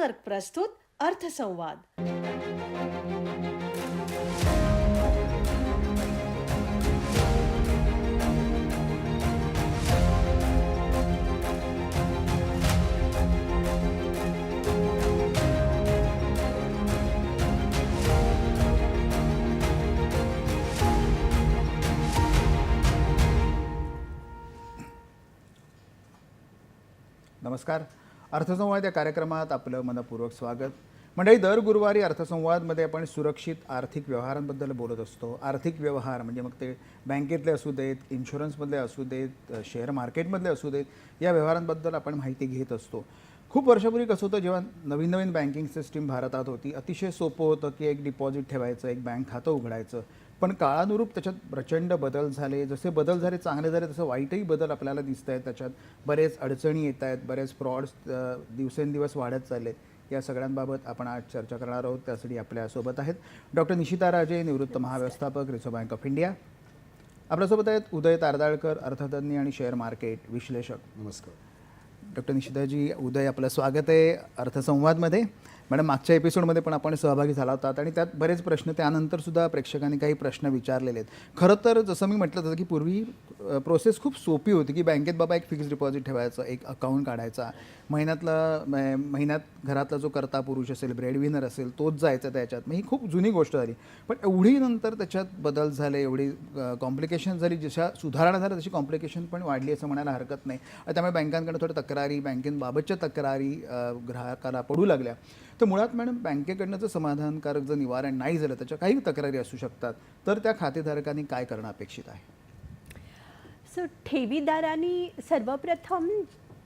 Network प्रस्तुत अर्थसंवाद. नमस्कार. अर्थसंवाद या कार्यक्रमात आपलं मनपूर्वक स्वागत. मंडळी दर गुरुवारी अर्थसंवादमध्ये आपण सुरक्षित आर्थिक व्यवहारांबद्दल बोलत असतो. आर्थिक व्यवहार म्हणजे मग ते बँकेतले असू देत इन्शुरन्समधले असू देत शेअर मार्केटमधले असू देत या व्यवहारांबद्दल आपण माहिती घेत असतो. खूप वर्षापूर्वी कसं होतं जेव्हा नवीन नवीन बँकिंग सिस्टीम भारतात होती अतिशय सोपं होतं की एक डिपॉझिट ठेवायचं एक बँक खातं उघडायचं. पण काळानुरूप त्याच्यात प्रचंड बदल झाले. जसे बदल झाले चांगले झाले तसं वाईटही बदल आपल्याला दिसत आहेत त्याच्यात. बरेच अडचणी येत आहेत बरेच फ्रॉड्स दिवसेंदिवस वाढत चालले. या सगळ्यांबाबत आपण आज चर्चा करणार आहोत. त्यासाठी आपल्यासोबत आहेत डॉक्टर निशिता राजे निवृत्त महाव्यवस्थापक रिझर्व्ह बँक ऑफ इंडिया. आपल्यासोबत आहेत उदय तारदाळकर अर्थतज्ञ आणि शेअर मार्केट विश्लेषक. नमस्कार. डॉक्टर निशिताजी उदय आपलं स्वागत आहे अर्थसंवादमध्ये. मॅडम मागच्या एपिसोडमध्ये पण आपण सहभागी झाला होतात आणि त्यात बरेच प्रश्न त्यानंतर सुद्धा प्रेक्षकांनी काही प्रश्न विचारलेले आहेत. खरं तर जसं मी म्हटलं होतं की पूर्वी प्रोसेस खूप सोपी होती की बँकेत बाबा एक फिक्स डिपॉझिट ठेवायचं एक अकाउंट काढायचा. महिन्यातला महिन्यात घरातला जो करता पुरुष असेल ब्रेडविनर असेल तोच जायचा त्याच्यात. मग ही खूप जुनी गोष्ट झाली. पण एवढी नंतर त्याच्यात बदल झाले एवढी कॉम्प्लिकेशन झाली जशा सुधारणा झाल्या तशी कॉम्प्लिकेशन पण वाढली असं म्हणायला हरकत नाही. आणि त्यामुळे बँकांकडे थोड्या तक्रारी बँकेबाबतच्या तक्रारी ग्राहकाला पडू लागल्या. तर मुळात मॅडम बँकेकडनं जर समाधानकारक जर निवारण नाही झालं त्याच्या काही तक्रारी असू शकतात. तर त्या खातेधारकांनी काय करणं अपेक्षित आहे? सो ठेवीदारांनी सर्वप्रथम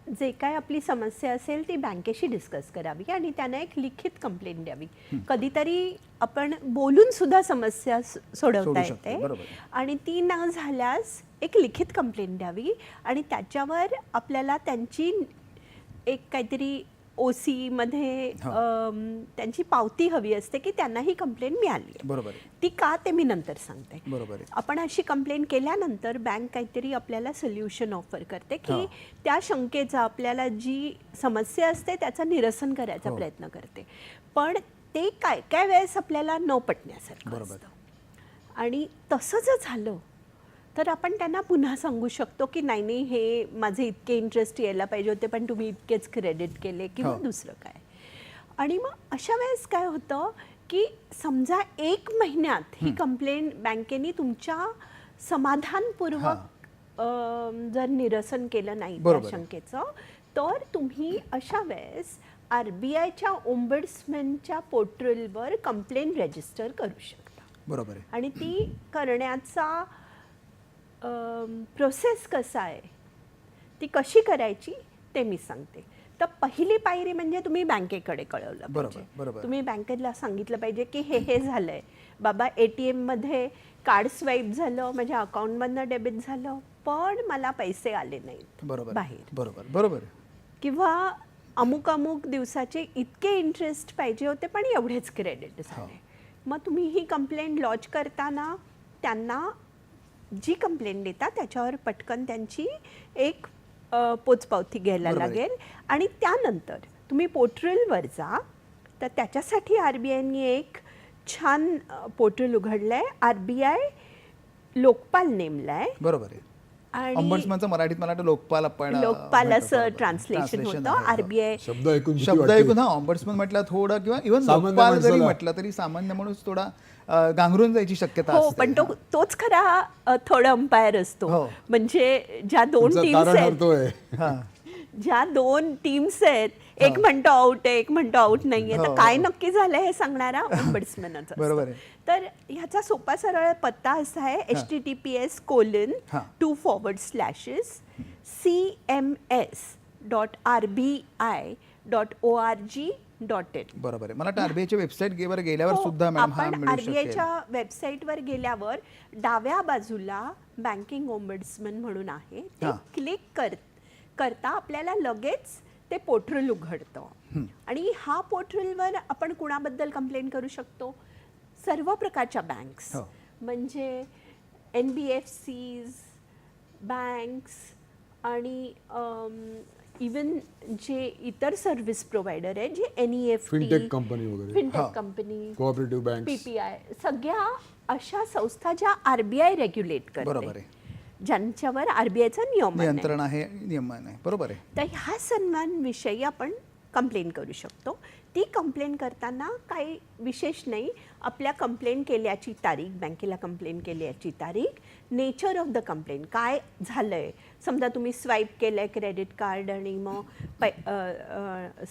जे काय आपली समस्या असेल ती बँकेशी डिस्कस करावी आणि त्यांना एक लिखित कंप्लेंट द्यावी. कधीतरी आपण बोलून सुद्धा समस्या सोडवता येते. आणि ती न झाल्यास एक लिखित कंप्लेंट द्यावी आणि त्याच्यावर आपल्याला त्यांची एक काहीतरी ओ मध्ये. अम, त्यांची पावती हवी असते की त्यांना ही कंप्लेंट मिळाली आहे. बरोबर ती का ते मी नंतर सांगते. बरोबर आपण अशी कंप्लेंट केल्यानंतर बँक काहीतरी आपल्याला सोल्युशन ऑफर करते की. त्या शंकेचा आपल्याला जी समस्या असते त्याचं निरसन करायचा हो. प्रयत्न करते. पण ते काय काय वेळेस आपल्याला न पटण्यासारखं आणि तसं जर झालं तर आपण त्यांना पुन्हा सांगू शकतो की नाही नाही हे माझे इतके इंटरेस्ट यायला पाहिजे होते पण तुम्ही इतकेच क्रेडिट केले किंवा हो. दुसरं काय? आणि मग अशा वेळेस काय होतं की समजा एक महिन्यात ही कंप्लेंट बँकेने तुमच्या समाधानपूर्वक जर निरसन केलं नाही त्या. शंकेचं तर तुम्ही अशा वेळेस आर बी आयच्या ओम्बड्समॅनच्या पोर्टलवर कंप्लेंट रजिस्टर करू शकता. बरोबर आणि ती करण्याचा प्रोसेस कसा आहे? ती कशी करायची ते मी सांगते. तर पहिली पायरी म्हणजे तुम्ही बँकेकडे कळवलं बरोबर, पाहिजे. तुम्ही बँकेला सांगितलं पाहिजे की हे हे झालंय. बाबा ए टी एममध्ये कार्ड स्वाईप झालं माझ्या अकाउंटमधनं डेबिट झालं पण मला पैसे आले नाहीत बरोबर बाहेर. बरोबर बरोबर. किंवा अमुक अमुक दिवसाचे इतके इंटरेस्ट पाहिजे होते पण एवढेच क्रेडिट झाले. मग तुम्ही ही कंप्लेंट लॉन्च करताना त्यांना जी कंप्लेंट देता त्याच्यावर पटकन त्यांची एक पोचपावती घ्यायला. लागेल आणि त्यानंतर तुम्ही पोर्टलवर जा तर त्याच्यासाठी आर बी आयनी एक छान पोर्टल उघडलं आहे आर बी आय लोकपाल नेमलं आहे बरोबर आहे आणि मराठीत मला वाटतं लोकपाल आपण लोकपाल असं. ट्रान्सलेशन होतं. आरबीआय शब्द ऐकून शब्द. ऐकून हा ऑम्बड्समन म्हटलं थोडं किंवा इव्हन लोकपाल जरी. म्हटलं तरी सामान्य माणूस थोडा गांगरून जायची शक्यता हो असते. पण तो तोच खरा थर्ड अंपायर असतो. हो. म्हणजे ज्या दोन टीम्स आहेत हा. ज्या दोन टीम्स आहेत एक म्हणतो आउट आहे एक म्हणतो आउट नाहीये. हो, तर काय हो. नक्की झालंय हे सांगणारा ऑम्बड्समॅनच बरोबर आहे. तर ह्याचा सोपा सरळ पत्ता असा आहे H T T P S colon हा. Two forward slashes C M S dot R B I dot O R G dot in बरोबर आहे. मला वाटतं आरबीआयच्या वेबसाईट वर गेल्यावर हो, सुद्धा मॅडम हा आपण मिळू शकेल. आरबीआयच्या वेबसाईटवर गेल्यावर डाव्या बाजूला बँकिंग ओम्बड्समन म्हणून आहे ते हा. क्लिक कर करता आपल्याला लगेच ते पोर्टल उघडतं. आणि हा पोर्टलवर आपण कुणाबद्दल कंप्लेंट करू शकतो? सर्व प्रकारच्या बँक्स हो. म्हणजे N B F Cs banks आणि इवन जे इतर सर्व्हिस प्रोव्हायडर आहे जे N E F Fintech company वगैरे. Fintech company cooperative bank PPI सगळ्या अशा संस्था ज्या आरबीआय रेग्युलेट बरोबर करते. आहे. ज्यांच्यावर आरबीआयचा नियम आहे. नियंत्रण आहे नियमन आहे. बरोबर आहे. तर ह्या सन्मानविषयी आपण कंप्लेंट करू शकतो. ती कंप्लेंट करताना काही विशेष नाही. आपल्या कंप्लेंट केल्याची तारीख बँकेला कंप्लेंट केल्याची तारीख नेचर ऑफ द कंप्लेंट काय झालं आहे समजा तुम्ही स्वाईप केलं आहे क्रेडिट कार्ड आणि मग पै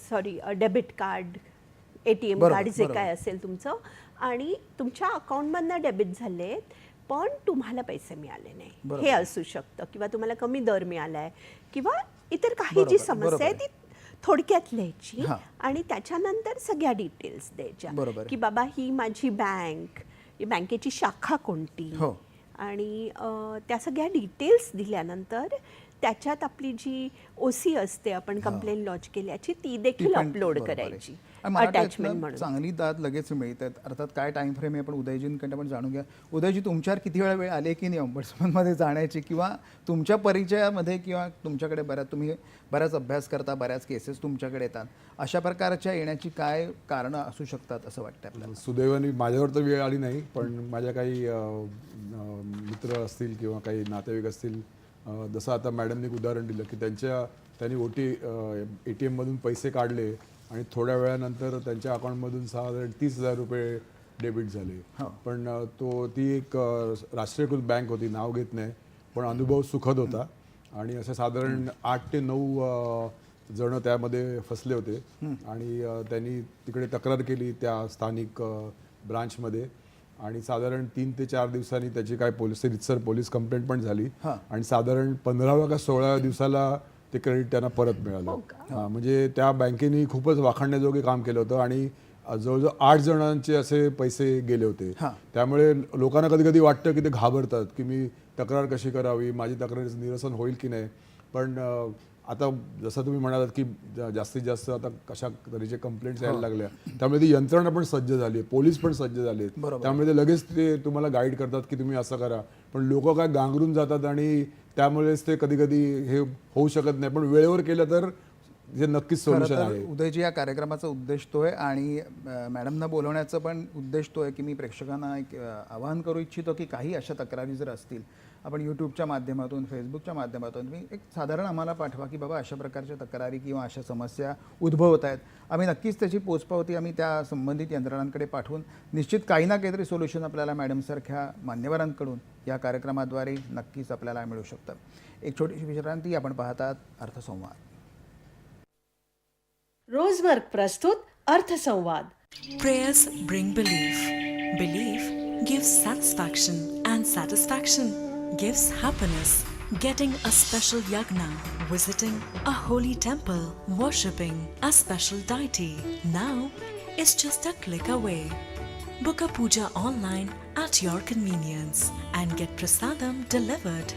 sorry debit card A T M card जे. काय असेल तुमचं आणि तुमच्या अकाउंटमधनं डेबिट झाले पण तुम्हाला पैसे मिळाले नाही. हे असू शकतं किंवा तुम्हाला कमी दर मिळाला आहे किंवा इतर काही जी समस्या आहे ती थोडक्यात लिहायची हां. आणि त्याच्यानंतर सगळ्या डिटेल्स द्यायच्या बरोबर. की बाबा ही माझी बँक ही बँकेची शाखा कोणती हो. आणि अ, त्या सगळ्या डिटेल्स दिल्यानंतर त्याच्यात आपली जी ओ सी असते आपण कंप्लेंट लॉन्च केल्याची ती ती देखील पण अपलोड बरोबर आहे. करायची अटॅचमेंट म्हणून. चांगली दाद लगेच मिळतात. अर्थात काय टाइम फ्रेम आहे आपण उदयजींकडे पण जाणून घ्या. उदयजी तुमच्यावर किती वेळा वेळ आले की नाही ऑम्बड्समनमध्ये जाण्याची? किंवा तुमच्या परिचयामध्ये किंवा तुमच्याकडे बऱ्याच तुम्ही बऱ्याच अभ्यास करता बऱ्याच केसेस तुमच्याकडे येतात. अशा प्रकारच्या येण्याची काय कारणं असू शकतात असं वाटतं आपल्याला? सुदैवाने माझ्यावर तर वेळ आली नाही पण माझ्या काही मित्र असतील किंवा काही नातेवाईक असतील जसं आता मॅडमने एक उदाहरण दिलं की त्यांच्या त्यांनी ओ टी ए टी एममधून पैसे काढले आणि थोड्या वेळानंतर त्यांच्या अकाउंटमधून साधारण तीस हजार रुपये डेबिट झाले. हो. पण तो ती एक राष्ट्रीयकृत बँक होती नाव घेत नाही पण अनुभव सुखद होता. आणि असे साधारण आठ ते नऊ जण त्यामध्ये फसले होते. आणि त्यांनी तिकडे तक्रार केली त्या स्थानिक ब्रांचमध्ये. आणि साधारण तीन ते चार दिवसांनी त्याची काय पोलीस रितसर पोलीस कंप्लेंट पण झाली. आणि साधारण पंधराव्या का सोळाव्या दिवसाला ते क्रेडिट त्यांना परत मिळालं. हो? हा, म्हणजे त्या बँकेने खूपच वाखाणण्याजोगे काम केलं होतं आणि जवळजवळ आठ जणांचे असे पैसे गेले होते. त्यामुळे लोकांना कधी कधी वाटतं की ते घाबरतात की मी तक्रार कशी करावी माझी तक्रारीचं निरसन होईल की नाही. पण आता जसं तुम्ही म्हणालात की जास्तीत जास्त आता कशा तऱ्हेचे कंप्लेंट्स यायला लागल्या. त्यामुळे ती यंत्रणा पण सज्ज झाली आहे पोलीस पण सज्ज झाले. त्यामुळे ते लगेच ते तुम्हाला गाईड करतात की तुम्ही असं करा. पण लोक काय गांगरून जातात आणि त्यामुळेच ते कधी कधी हे होऊ शकत नाही. पण वेळेवर केलं तर हे नक्कीच सोल्युशन आहे. उदयजी या कार्यक्रमाचा उद्देश तो आहे आणि मॅडमना बोलवण्याचा पण उद्देश तो आहे की मी प्रेक्षकांना एक आवाहन करू इच्छितो की काही अशा तक्रारी जर असतील आपण यूट्यूबच्या माध्यमातून फेसबुकच्या माध्यमातून तुम्ही एक साधारण आम्हाला पाठवा की बाबा अशा प्रकारच्या तक्रारी किंवा अशा समस्या उद्भवत आहेत. आम्ही नक्कीच त्याची पोचपावती आम्ही त्या संबंधित यंत्रणांकडे पाठवून निश्चित काही ना काहीतरी सोल्युशन आपल्याला मॅडमसारख्या मान्यवरांकडून या कार्यक्रमाद्वारे नक्कीच आपल्याला मिळू शकतं. एक छोटीशी विश्रांती आपण पाहतात अर्थसंवाद. रोजवर्क प्रस्तुत अर्थसंवाद. Prayers bring belief. Belief gives satisfaction, and satisfaction. Gives happiness. Getting a special yagna, visiting a holy temple, worshipping a special deity now is just a click away. Book a puja online at your convenience and get prasadam delivered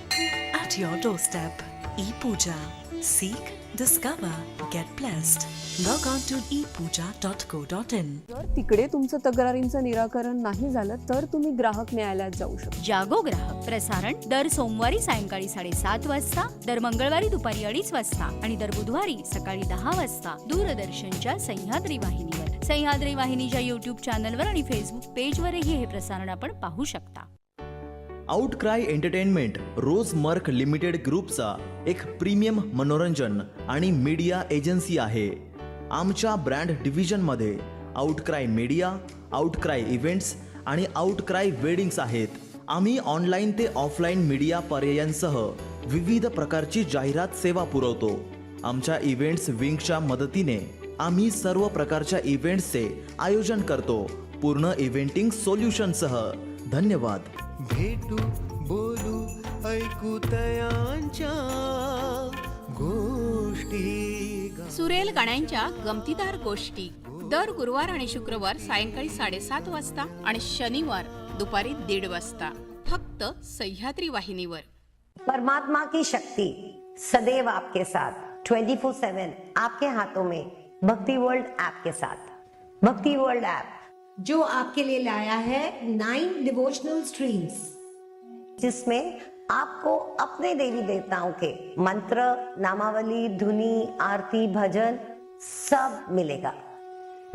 at your doorstep. E-Puja. Seek, discover, get blessed. Log on to epuja.co.in. जर तिकडे तुमचं तक्रारींचं निराकरण नाही झालं तर तुम्ही ग्राहक न्यायालयात जाऊ शकता जागो ग्राहक प्रसारण दर सोमवारी सायंकाळी साडेसात वाजता दर मंगळवारी दुपारी अडीच वाजता आणि दर बुधवारी सकाळी दहा वाजता दूरदर्शनच्या सह्याद्री वाहिनीवर सह्याद्री वाहिनीच्या युट्यूब चॅनलवर आणि फेसबुक पेजवरही हे प्रसारण आपण पाहू शकता Outcry entertainment Rose Merc limited ग्रुपचा एक प्रीमियम मनोरंजन आणि मीडिया एजन्सी आहे. आमच्या ब्रँड डिव्हिजनमध्ये आउटक्राय मीडिया आउटक्राय इव्हेंट्स आणि आउटक्राय वेडिंग्स आहेत. आम्ही ऑनलाईन ते ऑफलाईन मीडिया पर्यायांसह विविध प्रकारची जाहिरात सेवा पुरवतो. आमच्या इव्हेंट्स विंगच्या मदतीने आम्ही सर्व प्रकारच्या इव्हेंट्सचे आयोजन करतो. पूर्ण इव्हेंटिंग सोल्युशनसह. धन्यवाद. भेटू बोलू ऐकू तयांच्या गोष्टी सुरेल गाण्यांच्या गमतीदार गोष्टी. दर गुरुवार आणि शुक्रवार सायंकाळी साडेसात वाजता आणि शनिवार दुपारी दीड वाजता. फक्त सह्याद्री वाहिनीवर. परमात्मा की शक्ति सदैव आपके साथ 24/7 आपके हाथों में भक्ति वर्ल्ड ऐप के साथ. भक्ति वर्ल्ड ऐप जो आपके लिए लाया है नाइन डिवोशनल स्ट्रीम्स जिसमें आपको अपने देवी देवताओं के मंत्र नामावली धुनी आरती भजन सब मिलेगा।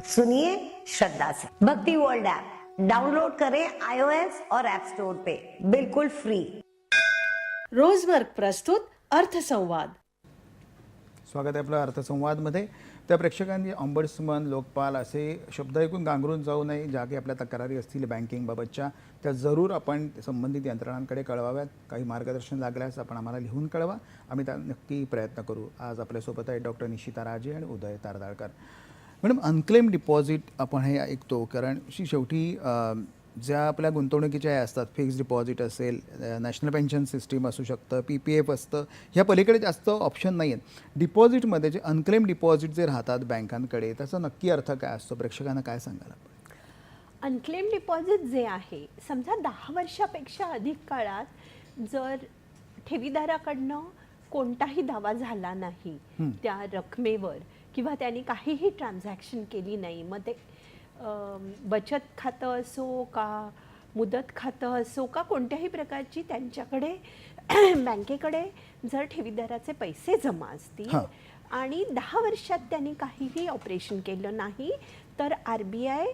सुनिए श्रद्धा से। भक्ति वर्ल्ड ऐप डाउनलोड करें आईओएस और ऐप स्टोर पे। बिल्कुल फ्री रोजवर्क प्रस्तुत अर्थ संवाद स्वागत आहे आपलं अर्थसंवादमध्ये। त्या प्रेक्षकांनी ऑम्बड्समन लोकपाल असे शब्द ऐकून गांगरून जाऊ नये ज्या काही आपल्या तक्रारी असतील बँकिंगबाबतच्या त्या जरूर आपण संबंधित यंत्रणांकडे कळवाव्यात. काही मार्गदर्शन लागल्यास आपण आम्हाला लिहून कळवा. आम्ही त्या नक्की प्रयत्न करू. आज आपल्यासोबत आहे डॉक्टर निशिता राजे आणि Uday Tardalkar. Madam unclaimed deposit आपण हे ऐकतो कारण शेवटी ज्या आपल्या गुंतवणुकीच्या असतात फिक्स्ड डिपॉझिट असेल नॅशनल पेन्शन सिस्टीम असू शकतं पी पी एफ असतं ह्या पलीकडे जास्त ऑप्शन नाही आहेत डिपॉझिटमध्ये जे अनक्लेम डिपॉझिट जे राहतात बँकांकडे त्याचा नक्की अर्थ काय असतो? प्रेक्षकांना काय सांगाल आपण? अनक्लेम डिपॉझिट जे आहे समजा दहा वर्षापेक्षा अधिक काळात जर ठेवीदाराकडनं कोणताही दावा झाला नाही त्या रकमेवर किंवा त्यांनी काहीही ट्रान्झॅक्शन केली नाही मग ते बचत खातं असो का मुदत खातं असो का कोणत्याही प्रकारची त्यांच्याकडे बँकेकडे जर ठेवीदाराचे पैसे जमा असतील. आणि दहा वर्षात त्यांनी काहीही ऑपरेशन केलं नाही तर आर बी आय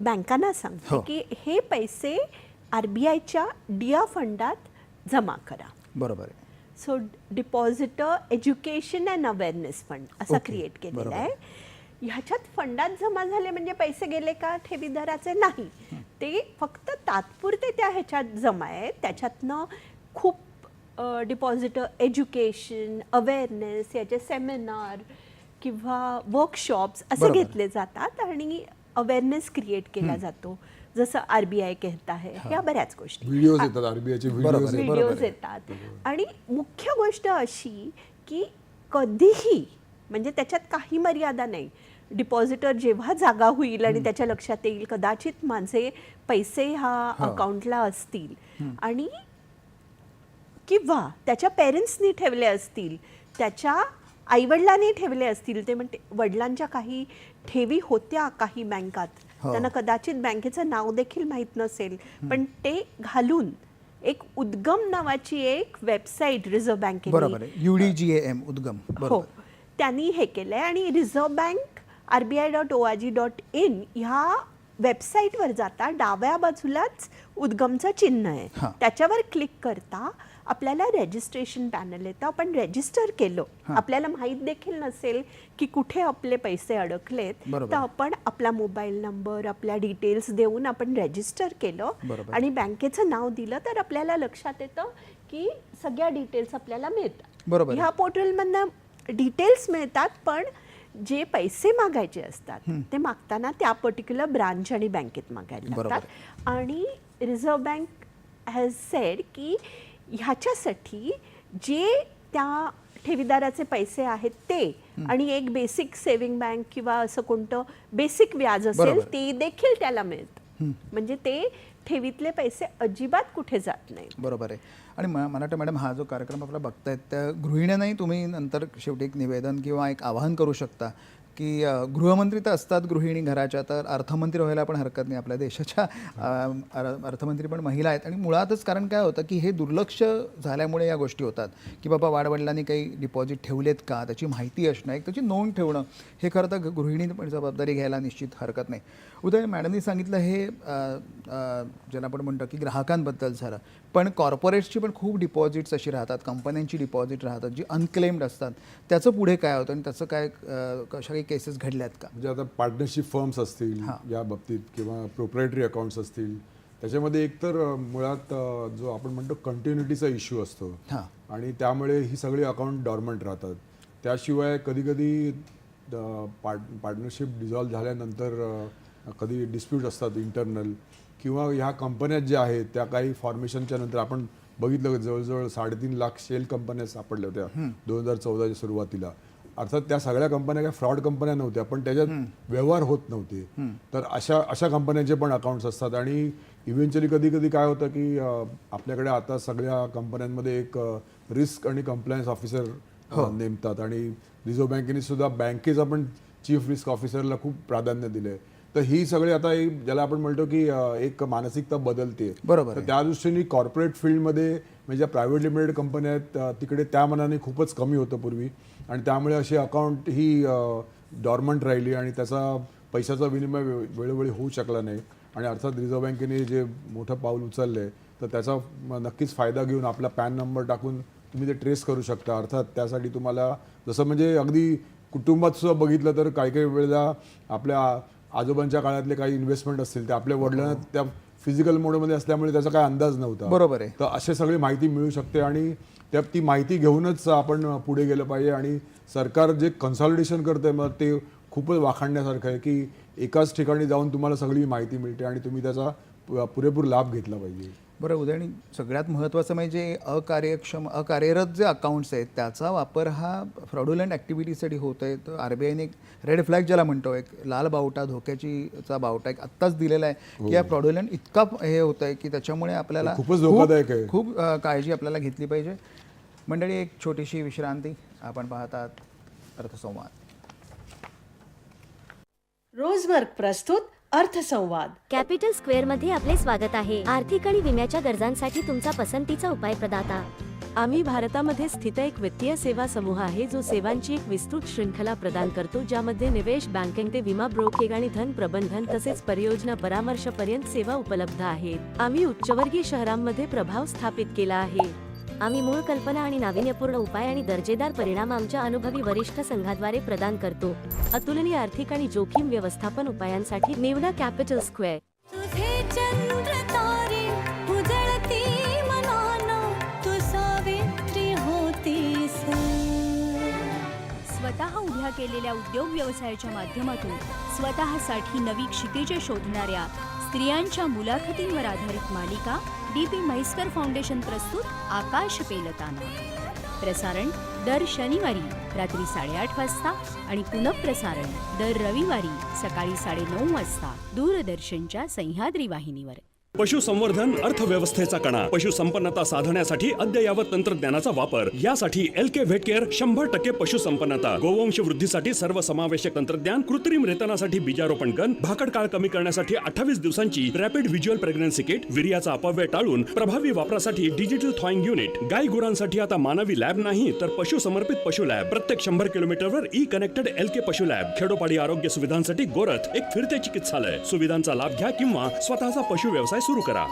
बँकांना सांगते हो. की हे पैसे आर बी आयच्या डिया फंडात जमा करा बरोबर आहे so depositor education and awareness fund असा क्रिएट केलेला. आहे ह्याच्यात फंडात जमा झाले म्हणजे पैसे गेले का? ठेवीदाराचे नाही. ते फक्त तात्पुरते त्या ह्याच्यात जमा आहेत. त्याच्यातनं खूप डिपॉझिटर एज्युकेशन अवेअरनेस याचे सेमिनार किंवा वर्कशॉप्स असे. घेतले जातात आणि अवेअरनेस क्रिएट केला जातो. जसं आर बी आय कहत आहे ह्या बऱ्याच गोष्टी. व्हिडिओज येतात आरबीआयचे आहे. व्हिडिओज येतात. आणि मुख्य गोष्ट अशी की कधीही म्हणजे त्याच्यात काही मर्यादा नाही डिपॉझिटर जेव्हा जागा होईल आणि त्याच्या लक्षात येईल कदाचित माझे पैसे ह्या अकाउंटला असतील. आणि किंवा त्याच्या पेरेंट्सनी ठेवले असतील त्याच्या आईवडिलांनी ठेवले असतील ते म्हणते वडिलांच्या काही ठेवी होत्या काही बँकात. हो. त्यांना कदाचित बँकेचं नाव देखील माहीत नसेल. पण ते घालून एक उद्गम नावाची एक वेबसाईट रिझर्व्ह बँकेने बरोबर एम उद्गम. हो. त्यांनी हे केलं आहे आणि reserve bank R B I dot O R G dot in ह्या वेबसाईटवर जाता डाव्या बाजूलाच उद्गमचं चिन्ह आहे. त्याच्यावर क्लिक करता आपल्याला रेजिस्ट्रेशन पॅनल येतं आपण रेजिस्टर केलं आपल्याला माहीत देखील नसेल की कुठे आपले पैसे अडकलेत. तर आपण आपला मोबाईल नंबर आपल्या डिटेल्स देऊन आपण रेजिस्टर केलं. आणि बँकेचं नाव दिलं तर आपल्याला लक्षात येतं की सगळ्या डिटेल्स आपल्याला मिळतात. ह्या पोर्टलमधनं डिटेल्स मिळतात पण जे पैसे मागायचे असतात ते मागताना त्या पर्टिक्युलर ब्रांच आणि बँकेत मागायला. लागतात आणि रिझर्व्ह बँक हॅज सेड की ह्याच्यासाठी जे त्या ठेवीदाराचे पैसे आहेत ते आणि एक बेसिक सेव्हिंग बँक किंवा असं कोणतं बेसिक व्याज असेल. ते देखील त्याला मिळतं म्हणजे ते ठेवीतले पैसे अजिबात कुठे जात नाही बरोबर आहे. आणि म मला वाटतं मॅडम हा जो कार्यक्रम आपला बघतायत त्या गृहिण्यांनाही तुम्ही नंतर शेवटी एक निवेदन किंवा एक आवाहन करू शकता की गृहमंत्री तर असतात गृहिणी घराच्या तर अर्थमंत्री व्हायला पण हरकत नाही आपल्या देशाच्या. अर्थमंत्री पण महिला आहेत. आणि मुळातच कारण काय होतं की हे दुर्लक्ष झाल्यामुळे या गोष्टी होतात. की बाबा वाडवडिलांनी काही डिपॉझिट ठेवलेत का? त्याची माहिती असणं एक त्याची नोंद ठेवणं हे खरं तर गृहिणीने पण जबाबदारी घ्यायला निश्चित हरकत नाही. उदय मॅडमनी सांगितलं हे ज्याला आपण म्हणतो की ग्राहकांबद्दल झालं. पण कॉर्पोरेट्सची पण खूप डिपॉझिट्स अशी राहतात कंपन्यांची डिपॉझिट राहतात जी अनक्लेम्ड असतात त्याचं पुढे काय होतं आणि त्याचं काय कशा काही केसेस घडल्यात का म्हणजे आता पार्टनरशिप फर्म्स असतील हां. या बाबतीत किंवा प्रोप्रायटरी अकाउंट्स असतील त्याच्यामध्ये एकतर मुळात जो आपण म्हणतो कंटिन्युटीचा इश्यू असतो हां. आणि त्यामुळे ही सगळी अकाउंट डॉर्मंट राहतात त्याशिवाय कधी कधी पार्ट पार्टनरशिप डिझॉल्व झाल्यानंतर कधी डिस्प्यूट असतात इंटरनल किंवा ह्या कंपन्या ज्या आहेत त्या काही फॉर्मेशनच्या नंतर आपण बघितलं जवळजवळ साडेतीन लाख शेल कंपन्या सापडल्या होत्या दोन हजार चौदाच्या सुरुवातीला. अर्थात त्या सगळ्या कंपन्या काही फ्रॉड कंपन्या नव्हत्या पण त्याच्यात व्यवहार होत नव्हते. तर अशा अशा कंपन्यांचे पण अकाउंट्स असतात आणि इव्हेंच्युअली कधी कधी काय होतं की आपल्याकडे आता सगळ्या कंपन्यांमध्ये एक रिस्क आणि कंप्लायन्स ऑफिसर नेमतात. आणि रिझर्व्ह बँकेने सुद्धा बँकेचा पण चीफ रिस्क ऑफिसरला खूप प्राधान्य दिलंय. तर ही सगळी आता एक ज्याला आपण म्हणतो की एक मानसिकता बदलते. बरोबर तर. त्या दृष्टीने कॉर्पोरेट फील्डमध्ये म्हणजे ज्या प्रायव्हेट लिमिटेड कंपन्या आहेत तिकडे त्या मनाने खूपच कमी होतं पूर्वी. आणि त्यामुळे अशी अकाउंट ही डॉर्मंट राहिली आणि त्याचा पैशाचा विनिमय वेळोवेळी होऊ शकला नाही. आणि अर्थात रिझर्व्ह बँकेने जे मोठं पाऊल उचललं आहे तर त्याचा नक्कीच फायदा घेऊन आपला पॅन नंबर टाकून तुम्ही ते ट्रेस करू शकता. अर्थात त्यासाठी तुम्हाला जसं म्हणजे अगदी कुटुंबात सुद्धा बघितलं तर काही काही वेळेला आपल्या आजोबांच्या काळातले काही इन्व्हेस्टमेंट असतील ते आपल्या वडिलांना त्या फिजिकल मोडमध्ये असल्यामुळे त्याचा काही अंदाज नव्हता. बरोबर आहे. तर असे सगळी माहिती मिळू शकते आणि त्या ती माहिती घेऊनच आपण पुढे गेलं पाहिजे आणि सरकार जे कन्सॉलिडेशन करतंय मग ते खूपच वाखाणण्यासारखं आहे की एकाच ठिकाणी जाऊन तुम्हाला सगळी माहिती मिळते आणि तुम्ही त्याचा पुरेपूर लाभ घेतला पाहिजे. बरं उदयनी सगळ्यात महत्त्वाचं म्हणजे अकार्यक्षम अकार्यरत जे अकाउंट्स आहेत त्याचा वापर हा फ्रॉड्युलंट ॲक्टिव्हिटीसाठी होत आहे तर आर बी आयने एक रेड फ्लॅग ज्याला म्हणतो एक लाल बावटा धोक्याची चा बावटा एक आत्ताच दिलेला आहे की या फ्रॉड्युलंट इतका हे होत आहे की त्याच्यामुळे आपल्याला खूपच धोकादायक आहे. खूप काळजी आपल्याला घेतली पाहिजे. मंडळी एक छोटीशी विश्रांती. आपण पाहतात अर्थसंवाद रोजवर्क प्रस्तुत अर्थसंवाद. कॅपिटल स्क्वेअरमध्ये आपले स्वागत आहे. आर्थिक आणि विम्याच्या गरजांसाठी तुमचा पसंतीचा उपाय प्रदाता. आम्ही भारतामध्ये स्थित एक वित्तीय सेवा समूह आहे जो सेवांची एक विस्तृत शृंखला प्रदान करतो ज्यामध्ये निवेश बँकिंग ते विमा ब्रोकिंग आणि धन प्रबंधन तसेच परियोजना परामर्श पर्यंत सेवा उपलब्ध आहेत. आम्ही उच्चवर्गीय शहरांमध्ये प्रभाव स्थापित केला आहे. आम्ही मूळ कल्पना आणि नाविन्यपूर्ण उपाय आणि दर्जेदार परिणाम आमच्या अनुभवी वरिष्ठ संघाद्वारे प्रदान करतो. अतुलनीय आर्थिक आणि जोखीम व्यवस्थापन उपायांसाठी निवडा कॅपिटल स्क्वेअर. स्वतः उभ्या केलेल्या उद्योग व्यवसायाच्या माध्यमातून स्वतःसाठी नवी क्षितिजे शोधणाऱ्या स्त्रियांच्या मुलाखतींवर आधारित मालिका डी पी म्हैसकर फाउंडेशन प्रस्तुत आकाश पेलताना. प्रसारण दर शनिवारी रात्री साडेआठ वाजता आणि पुनःप्रसारण दर रविवारी सकाळी साडेनऊ वाजता. दूरदर्शनच्या सह्याद्री वाहिनीवर. पशुसंवर्धन अर्थव्यवस्थेचा कणा. पशुसंपन्नता साधण्यासाठी अद्ययावत तंत्रज्ञानाचा वापर. यासाठी एल के व्हेटकेअर शंभर टक्के पशुसंपन्नता. गोवंश वृद्धीसाठी सर्व समावेशक तंत्रज्ञान कृत्रिम रेतनासाठी बीजारोपण गण. भाकड काळ कमी करण्यासाठी अठ्ठावीस दिवसांची रॅपिड व्हिज्युअल प्रेग्नन्सी किट वीर्याचा अपव्यय टाळून प्रभावी वापरासाठी डिजिटल थॉईंग युनिट गाय गुरांसाठी आता मानवी लॅब नाही तर पशु समर्पित पशु लॅब प्रत्येक शंभर किलोमीटरवर ई कनेक्टेड एल के पशु लॅब खेडोपाडी आरोग्य सुविधांसाठी गोरथ एक फिरते चिकित्सालय. सुविधांचा लाभ घ्या किंवा स्वतःचा पशु व्यवसाय सुरू करा.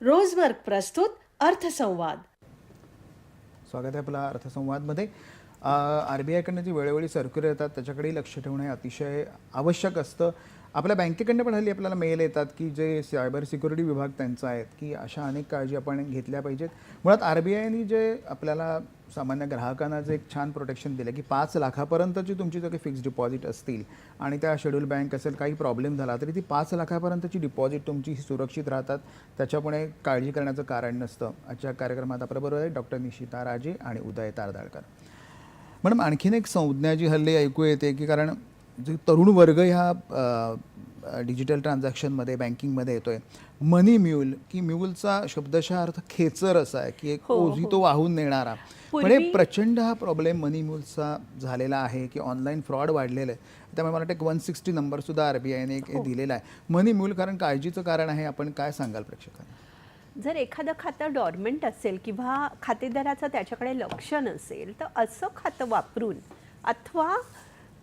रोजवर्क प्रस्तुत अर्थसंवाद. स्वागत आहे आपला अर्थसंवादमध्ये. आर बी आयकडनं जी वेळोवेळी सर्क्युलर येतात त्याच्याकडेही लक्ष ठेवणं हे अतिशय आवश्यक असतं. आपल्या बँकेकडनं पण हल्ली आपल्याला मेल येतात की जे सायबर सिक्युरिटी विभाग त्यांचा आहेत की अशा अनेक काळजी आपण घेतल्या पाहिजेत. मुळात आर बी आयने जे आपल्याला सामान्य ग्राहकांना जे एक छान प्रोटेक्शन दिलं की पाच लाखापर्यंतची तुमची जर काही फिक्स डिपॉझिट असतील आणि त्या शेड्यूल बँक असेल काही प्रॉब्लेम झाला तरी ती पाच लाखापर्यंतची डिपॉझिट तुमची ही सुरक्षित राहतात. त्याच्यापुढे काळजी करण्याचं कारण नसतं. आजच्या कार्यक्रमात आपल्याबरोबर आहे डॉक्टर निशिता राजे आणि उदय तारदाळकर. मॅडम आणखीन एक संज्ञा जी हल्ली ऐकू येते की कारण जे तरुण वर्ग ह्या डिजिटल ट्रान्झॅक्शनमध्ये बँकिंगमध्ये येतोय. मनी म्यूल की म्यूलचा शब्दशः अर्थ खेचर असा आहे की एक हो, ओझी हो. तो वाहून नेणारा. पण हे प्रचंड हा प्रॉब्लेम मनी म्यूलचा झालेला आहे की ऑनलाईन फ्रॉड वाढलेलं आहे. त्यामुळे मला वाटतं एक वन सिक्स्टी नंबरसुद्धा आर बी आयने एक हे दिलेला आहे. मनी म्यूल कारण काळजीचं कारण आहे आपण काय सांगाल प्रेक्षकांना? जर एखादं खातं डॉर्मेंट असेल किंवा खातेदाराचं त्याच्याकडे लक्ष नसेल तर असं खातं वापरून अथवा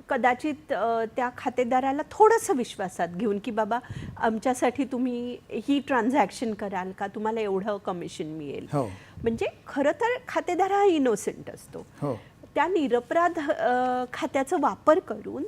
कदाचित त्या खातेदाराला थोडंसं विश्वासात घेऊन की बाबा आमच्यासाठी तुम्ही ही ट्रान्झॅक्शन कराल का? तुम्हाला एवढं कमिशन मिळेल. हो. म्हणजे खरं तर खातेदार हा इनोसेंट असतो. हो. त्या निरपराध खात्याचा वापर करून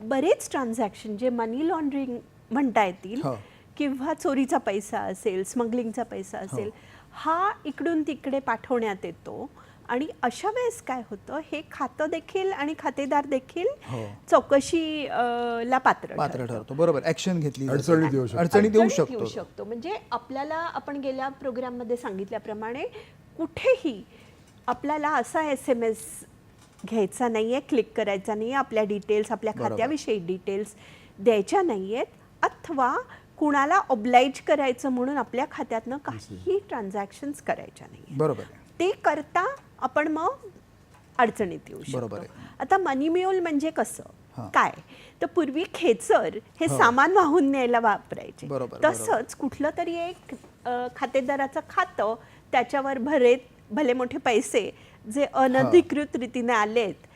बरेच ट्रान्झॅक्शन जे मनी लॉन्ड्रिंग म्हणता येतील हो. किंवा चोरीचा पैसा असेल स्मगलिंगचा पैसा असेल हा इकडून तिकडे पाठवण्यात येतो. आणि अशा वेळेस काय होतं हे खातं देखील आणि खातेदार देखील हो. चौकशी ला पात्र पात्र ठरतं. बरोबर ऍक्शन घेतली जाते. अडचणीत येऊ शकतो. येऊ अडचणीत शकतो शकतो म्हणजे आपल्याला आपण गेल्या प्रोग्राममध्ये सांगितल्याप्रमाणे कुठेही आपल्याला असा एस एम एस घ्यायचा नाही आहे क्लिक करायचा नाही आहे आपल्या डिटेल्स आपल्या. खात्याविषयी डिटेल्स द्यायच्या नाही आहेत अथवा कुणाला ऑब्लाइज करायचं म्हणून आपल्या खात्यातनं काहीही ट्रान्झॅक्शन्स करायच्या नाही बरोबर. ते करता आपण मग अडचणीत येऊ शकतो. आता मनी म्युअल म्हणजे कसं. काय तर पूर्वी खेचर हे. सामान वाहून न्यायला वापरायचे तसंच कुठलं तरी एक खातेदाराचं खातं त्याच्यावर भरे भले मोठे पैसे जे अनधिकृत रीतीने आलेत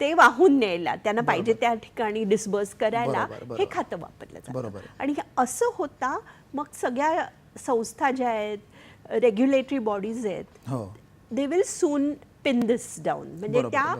ते वाहून न्यायला त्यांना पाहिजे त्या ठिकाणी डिस्बर्स करायला. हे खातं वापरलं जातं. आणि असं होता मग सगळ्या संस्था ज्या आहेत रेग्युलेटरी बॉडीज आहेत हो they will soon pin this down म्हणजे बरोबर, त्या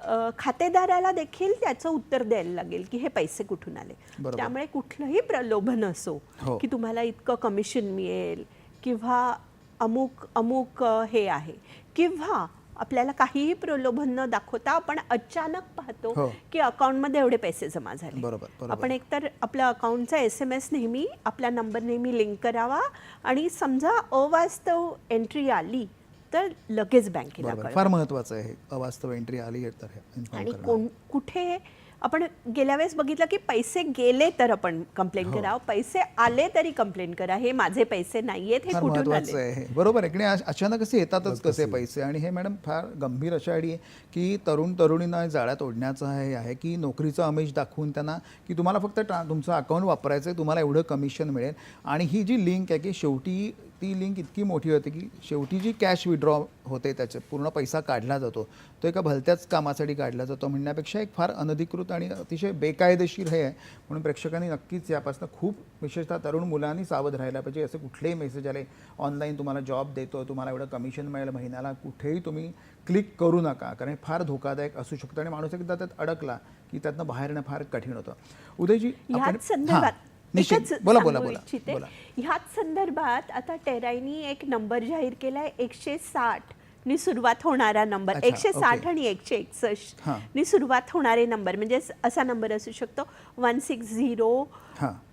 अ, खातेदाराला देखील त्याचं उत्तर द्यायला लागेल की हे पैसे कुठून आले बरोबर. त्यामुळे कुठलंही प्रलोभन असो हो. की तुम्हाला इतकं कमिशन मिळेल किंवा अमुक अमुक अ, हे आहे किंवा आपल्याला काहीही प्रलोभन न दाखवता आपण अचानक हो. पाहतो की अकाउंटमध्ये एवढे पैसे जमा झाले बरोबर, बरोबर. आपण एकतर आपल्या अकाउंटचा एस एम एस नेहमी आपला नंबर नेहमी लिंक करावा आणि समजा अवास्तव एंट्री आली तर लगेच बँकेला बरोबर कळवा. फार महत्वाचं आहे हे. अवास्तव एंट्री आली आहे तर हे inform आणि करणं. कोण कुठे आपण गेल्या वेळेस बघितलं की पैसे गेले तर आपण कंप्लेंट हो. करा पैसे आले तरी कंप्लेंट करा हे माझे पैसे नाहीयेत हे फार कुठून महत्वाचं आले आहे हे. बरोबर आहे की नाही? अच- अचानक असे येतातच कसे पैसे आणि हे मॅडम फार गंभीर अशा अडी आहे की तरुण तरुणींना जाळ्यात ओढण्याचं हे आहे की नोकरीचं आमिष दाखवून त्यांना की तुम्हाला फक्त ट्रा तुमचं अकाउंट वापरायचं आहे तुम्हाला एवढं कमिशन मिळेल आणि ही जी लिंक आहे की शेवटी ती लिंक इतकी मोठी होते की शेवटी जी कॅश विड्रॉ होते त्याच्यात पूर्ण पैसा काढला जातो. तो एका भलत्याच कामासाठी काढला जातो. म्हणण्यापेक्षा एक फार अनधिकृत आणि अतिशय बेकायदेशीर हे आहे. म्हणून प्रेक्षकांनी नक्कीच यापासून खूप विशेषतः तरुण मुलांनी सावध राहायला पाहिजे. असे कुठलेही मेसेज आले ऑनलाईन तुम्हाला जॉब देतो तुम्हाला एवढं कमिशन मिळेल महिन्याला कुठेही तुम्ही क्लिक करू नका. कारण हे फार धोकादायक असू शकतं आणि माणूस एकदा त्यात अडकला की त्यातनं बाहेर येणं फार कठीण होतं. उदयजी आपण- संदर्भात निश्चित. बोला बोला बोला इच्छिते. ह्याच संदर्भात आता टेराईनी एक नंबर जाहीर केलाय एकशे साठ नि सुरुवात होणारा नंबर एकशे साठ. आणि एकशे एकसष्ट. नि सुरुवात होणारे नंबर म्हणजे असा नंबर असू शकतो वन सिक्स झिरो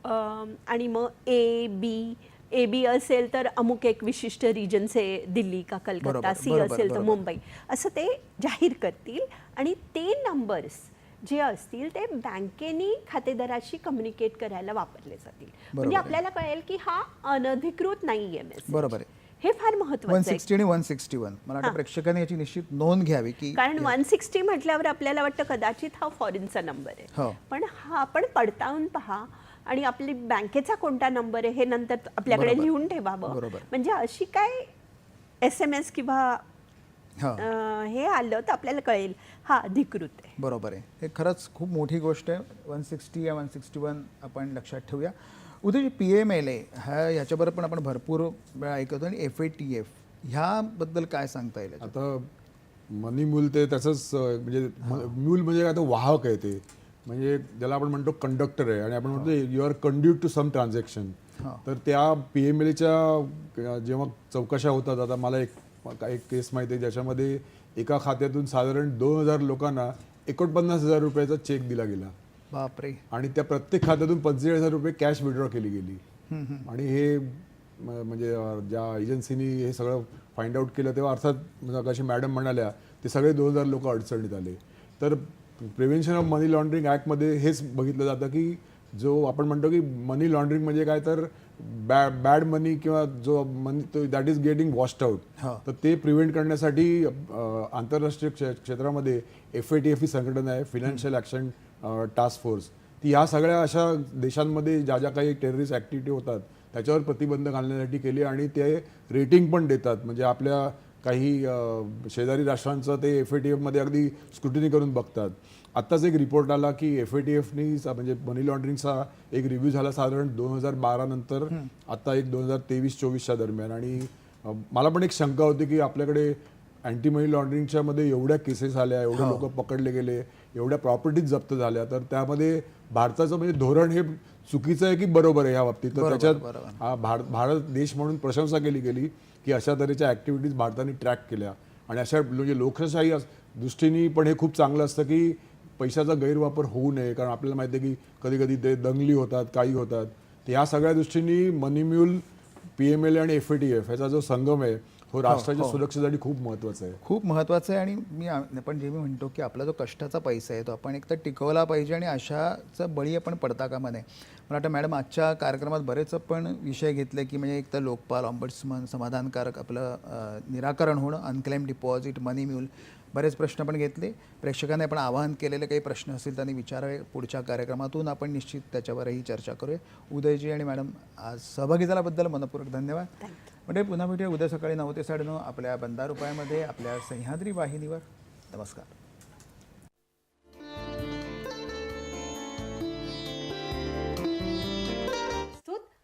आणि मग ए बी ए बी असेल तर अमुक एक विशिष्ट रिजनचे दिल्ली का कलकत्ता सी असेल तर. मुंबई असं ते जाहीर करतील आणि ते नंबर्स जे असतील ते बँकेनी खातेदाराशी कम्युनिकेट करायला वापरले जातील म्हणजे. आपल्याला कळेल की हा अनधिकृत नाहीये बरोबर आहे हे फार महत्वाचं आहे सिक्स्टी आणि वन सिक्स्टी वन मला वाटतं हां. प्रेक्षकांनी याची निश्चित नोंद घ्यावी की कारण वन सिक्स्टी म्हटल्यावर आपल्याला वाटतं कदाचित हा फॉरेनचा नंबर हो. आहे पण हा आपण पडताळून पहा आणि आपली बँकेचा कोणता नंबर आहे हे नंतर आपल्याकडे. लिहून ठेवावं. म्हणजे अशी काय एस एम एस किंवा हां हे आलं तर आपल्याला कळेल हा अधिकृत आहे. बरोबर आहे. हे खरंच खूप मोठी गोष्ट आहे. वन सिक्स्टी या वन सिक्स्टी वन आपण लक्षात ठेवूया. उद्या पी एम एल ए ह्या ह्याच्याबरोबर पण आपण भरपूर वेळा ऐकतो आणि एफ ए टी एफ ह्याबद्दल काय सांगता येईल याच्यात? आता मनी मूल ते त्याचंच अं, म्हणजे म- मूल म्हणजे काय तर वाहक आहे ते. म्हणजे ज्याला आपण म्हणतो कंडक्टर आहे. आणि आपण म्हणतो you are conduit to some transaction तर त्या पी एम एल एच्या जेव्हा चौकशा होतात आता मला एक एक केस माहिती आहे ज्याच्यामध्ये एका खात्यातून साधारण दोन हजार लोकांना एकोणपन्नास हजार रुपयाचा चेक दिला गेला. बापरे. आणि त्या प्रत्येक खात्यातून पंचेचाळीस हजार रुपये कॅश विड्रॉ केली गेली. आणि हे म्हणजे ज्या एजन्सीनी हे सगळं फाइंड आउट केलं तेव्हा अर्थात म्हणजे कशी मॅडम म्हणाल्या ते सगळे दोन हजार लोक अडचणीत आले. तर प्रिव्हेन्शन ऑफ मनी लॉन्ड्रिंग ॲक्टमध्ये हेच बघितलं जातं की जो आपण म्हणतो की मनी लॉन्ड्रिंग म्हणजे काय तर बॅ बॅड मनी किंवा जो मनी तो that is getting washed out हा. तर ते प्रिव्हेंट करण्यासाठी आंतरराष्ट्रीय क्षे क्षेत्रामध्ये एफ ए टी एफ ही संघटना आहे फिनान्शियल ॲक्शन टास्क फोर्स ती ह्या सगळ्या अशा देशांमध्ये ज्या ज्या काही टेररिस्ट ॲक्टिव्हिटी होतात त्याच्यावर प्रतिबंध घालण्यासाठी केली आणि ते रेटिंग पण देतात. म्हणजे आपल्या काही शेजारी राष्ट्रांचं ते एफ ए टी एफमध्ये अगदी स्क्रुटिनी करून बघतात. आत्ताच एक रिपोर्ट आला की एफ ए टी एफनी म्हणजे मनी लॉन्ड्रिंगचा एक रिव्ह्यू झाला साधारण दोन हजार बारा नंतर आता एक दोन हजार तेवीस चोवीसच्या दरम्यान. आणि मला पण एक शंका होती की आपल्याकडे अँटी मनी लॉन्ड्रिंगच्या मध्ये एवढ्या केसेस आल्या एवढे लोक पकडले गेले एवढ्या प्रॉपर्टीज जप्त झाल्या. तर त्यामध्ये भारताचं म्हणजे धोरण हे चुकीचं आहे की बरोबर आहे ह्या बाबतीत? तर त्याच्यात. हा भारत भारत देश म्हणून प्रशंसा केली गेली की अशा तऱ्हेच्या ॲक्टिव्हिटीज भारताने ट्रॅक केल्या. आणि अशा म्हणजे लोकशाही दृष्टीने पण हे खूप चांगलं असतं की पैशाचा गैरवापर होऊ नये कारण आपल्याला माहिती आहे की कधी कधी ते दंगली होतात काही होतात. तर ह्या सगळ्या दृष्टीने money mule P M L आणि एफ ए टी एफ ह्याचा जो संगम आहे हो राष्ट्राच्या सुरक्षेसाठी खूप महत्त्वाचा आहे. खूप महत्त्वाचं आहे आणि मी आपण जे मी म्हणतो की आपला जो कष्टाचा पैसा आहे तो आपण एकतर टिकवला पाहिजे आणि अशाचा बळी आपण पडता कामा नये. मला वाटतं मॅडम आजच्या कार्यक्रमात बरेच आपण विषय घेतले की म्हणजे एक तर लोकपाल ऑम्बड्समन समाधानकारक आपलं निराकरण होणं अनक्लेम डिपॉझिट मनी म्यूल बरेच प्रश्न पण घेतले. प्रेक्षकांनी आपण आवाहन केलेले काही प्रश्न असतील त्यांनी विचारावे. पुढच्या कार्यक्रमातून आपण निश्चित त्याच्यावरही चर्चा करूया. उदयजी आणि मॅडम आज सहभागी झाल्याबद्दल मनपूर्वक धन्यवाद. म्हणजे पुन्हा भेटूया. उद्या सकाळी नऊ ते साडेनऊ आपल्या बंदार उपायामध्ये आपल्या सह्याद्री वाहिनीवर. नमस्कार.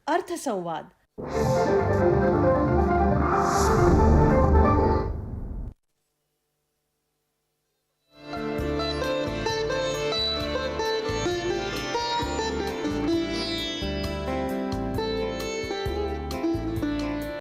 अर्थसंवाद.